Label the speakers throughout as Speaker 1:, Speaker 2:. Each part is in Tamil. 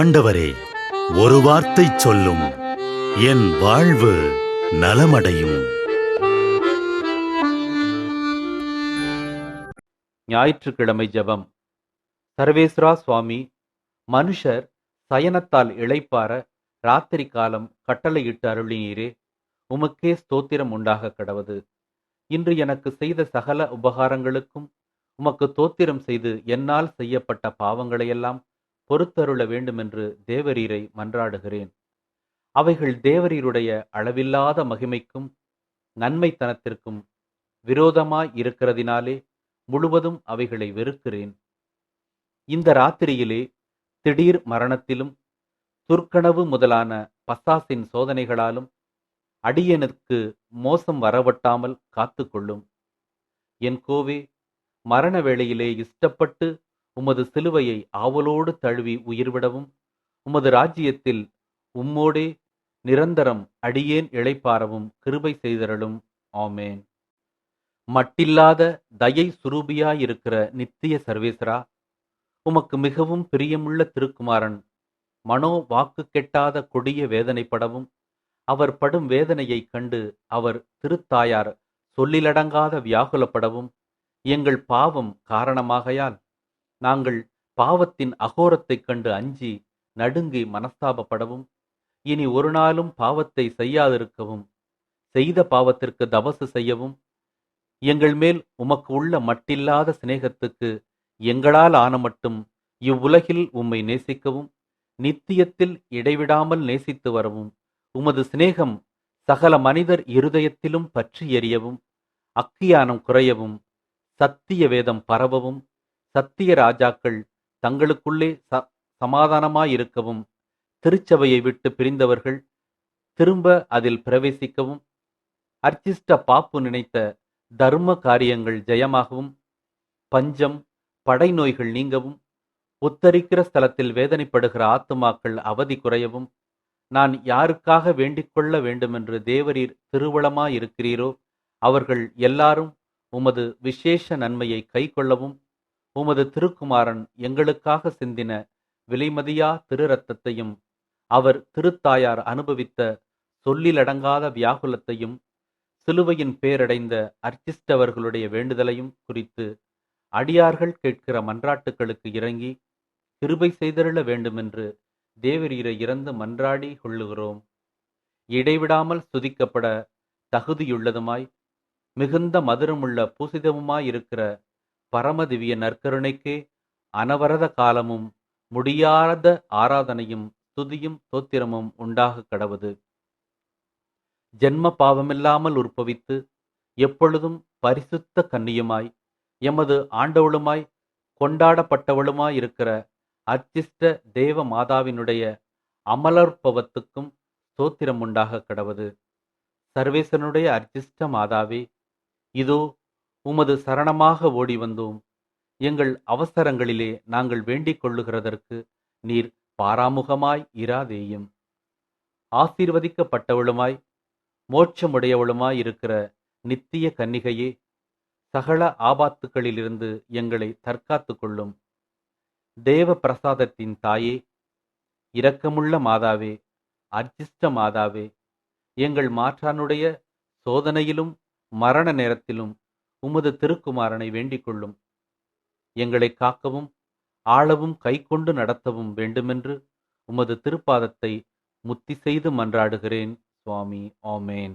Speaker 1: ஆண்டவரே ஒரு வார்த்தை சொல்லும். என் வாழ்வு நலமடையும்.
Speaker 2: ஞாயிற்றுக்கிழமை ஜெபம். சர்வேஸ்வரா சுவாமி மனுஷர் சயனத்தால் இளைப்பார ராத்திரி காலம் கட்டளையிட்டு அருளினீரே உமக்கே ஸ்தோத்திரம் உண்டாக கடவது. இன்று எனக்கு செய்த சகல உபகாரங்களுக்கும் உமக்கு தோத்திரம் செய்து என்னால் செய்யப்பட்ட பாவங்களையெல்லாம் பொறுத்தருள வேண்டுமென்று தேவரீரை மன்றாடுகிறேன். அவைகள் தேவரீருடைய அளவில்லாத மகிமைக்கும் நன்மைத்தனத்திற்கும் விரோதமாய் இருக்கிறதினாலே முழுவதும் அவைகளை வெறுக்கிறேன். இந்த ராத்திரியிலே திடீர் மரணத்திலும் துர்க்கனவு முதலான பசாசின் சோதனைகளாலும் அடியனுக்கு மோசம் வரவட்டாமல் காத்து கொள்ளும் என் கோவே மரண வேளையிலே இஷ்டப்பட்டு உமது சிலுவையை ஆவலோடு தழுவி உயிர்விடவும் உமது ராஜ்யத்தில் உம்மோடே நிரந்தரம் அடியேன் இழைப்பாரவும் கிருபை செய்தரலும் ஆமேன். மட்டில்லாத தயை சுரூபியாயிருக்கிற நித்திய சர்வேசரா உமக்கு மிகவும் பிரியமுள்ள திருக்குமாரன் மனோ வாக்கு கெட்டாத கொடிய வேதனைப்படவும் அவர் படும் வேதனையைக் கண்டு அவர் திருத்தாயார் சொல்லிலடங்காத வியாகுலப்படவும் எங்கள் பாவம் காரணமாகையால் நாங்கள் பாவத்தின் அகோரத்தைக் கண்டு அஞ்சி நடுங்கி மனஸ்தாபப்படவும் இனி ஒரு நாளும் பாவத்தை செய்யாதிருக்கவும் செய்த பாவத்திற்கு தவசு செய்யவும் எங்கள் மேல் உமக்கு உள்ள மட்டில்லாத சிநேகத்துக்கு எங்களால் ஆன மட்டும் இவ்வுலகில் உம்மை நேசிக்கவும் நித்தியத்தில் இடைவிடாமல் நேசித்து வரவும் உமது சிநேகம் சகல மனிதர் இருதயத்திலும் பற்றி எறியவும் அக்கியானம் குறையவும் சத்திய வேதம் பரவவும் சத்திய ராஜாக்கள் தங்களுக்குள்ளே ச சமாதானமாயிருக்கவும் திருச்சபையை விட்டு பிரிந்தவர்கள் திரும்ப அதில் பிரவேசிக்கவும் அர்ச்சிஷ்ட பாப்பு நினைத்த தர்ம காரியங்கள் ஜெயமாகவும் பஞ்சம் படை நோய்கள் நீங்கவும் உத்தரிக்கிற ஸ்தலத்தில் வேதனைப்படுகிற ஆத்துமாக்கள் அவதி குறையவும் நான் யாருக்காக வேண்டிக் கொள்ள வேண்டுமென்று தேவரீர் திருவளமாயிருக்கிறீரோ அவர்கள் எல்லாரும் உமது விசேஷ நன்மையை கை கொள்ளவும் உமது திருக்குமாரன் எங்களுக்காக சிந்தின விலைமதியா திரு ரத்தத்தையும் அவர் திருத்தாயார் அனுபவித்த சொல்லிலடங்காத வியாகுலத்தையும் சிலுவையின் பேரடைந்த அர்ச்சிஷ்டவர்களுடைய வேண்டுதலையும் குறித்து அடியார்கள் கேட்கிற மன்றாட்டுகளுக்கு இறங்கி கிருபை செய்தருள வேண்டுமென்று தேவரீரை இறந்து மன்றாடி கொள்ளுகிறோம். இடைவிடாமல் சுதிக்கப்பட தகுதியுள்ளதுமாய் மிகுந்த மதுரமுள்ள பூசிதமுமாயிருக்கிற பரமதிவிய நற்கருணைக்கே அனவரத காலமும் முடியாத ஆராதனையும் துதியும் தோத்திரமும் உண்டாக கடவுது. ஜென்ம பாவமில்லாமல் உற்பவித்து எப்பொழுதும் பரிசுத்த கன்னியுமாய் எமது ஆண்டவளுமாய் கொண்டாடப்பட்டவளுமாய் இருக்கிற அர்ச்சிஷ்ட தேவ மாதாவினுடைய அமலர்பவத்துக்கும் சோத்திரம் உண்டாக கடவுது. சர்வேசனுடைய அர்ச்சிஷ்ட மாதாவே இதோ உமது சரணமாக ஓடி வந்தோம். எங்கள் அவசரங்களிலே நாங்கள் வேண்டிக் கொள்ளுகிறதற்கு நீர் பாராமுகமாய் இராதேயும். ஆசீர்வதிக்கப்பட்டவளுமாய் மோட்சமுடையவளுமாய் இருக்கிற நித்திய கன்னிகையே சகல ஆபாத்துக்களிலிருந்து எங்களை தற்காத்து கொள்ளும் தேவ பிரசாதத்தின் தாயே இரக்கமுள்ள மாதாவே அர்ச்சிஷ்ட மாதாவே எங்கள் மாற்றானுடைய சோதனையிலும் மரண நேரத்திலும் உமது திருக்குமாரனை வேண்டிக் கொள்ளும் எங்களை காக்கவும் ஆளவும் கைக்கொண்டு நடத்தவும் வேண்டுமென்று உமது திருப்பாதத்தை முத்தி செய்து மன்றாடுகிறேன். சுவாமி ஆமேன்.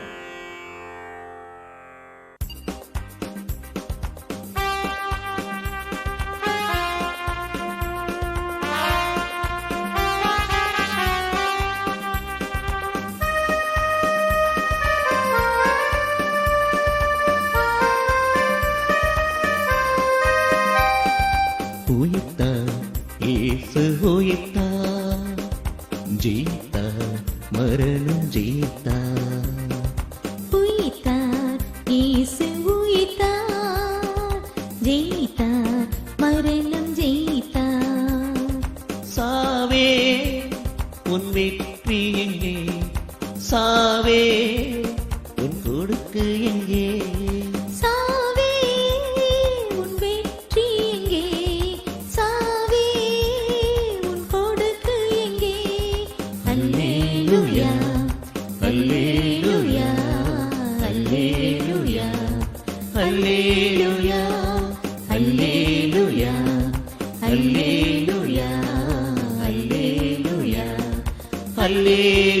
Speaker 3: ஜெயித்தா மரணம்
Speaker 4: ஜெயித்தா.
Speaker 3: சாவே உன் வெற்றி எங்கே? சாவே Deus.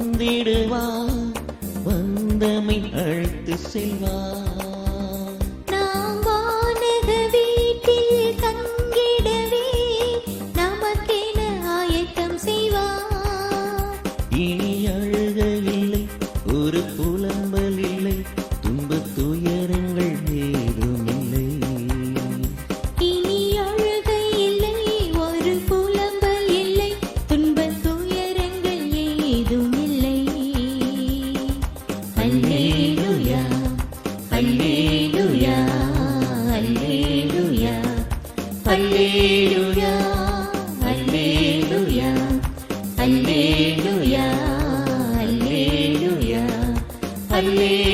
Speaker 3: Silva ಅಲ್ಲಿ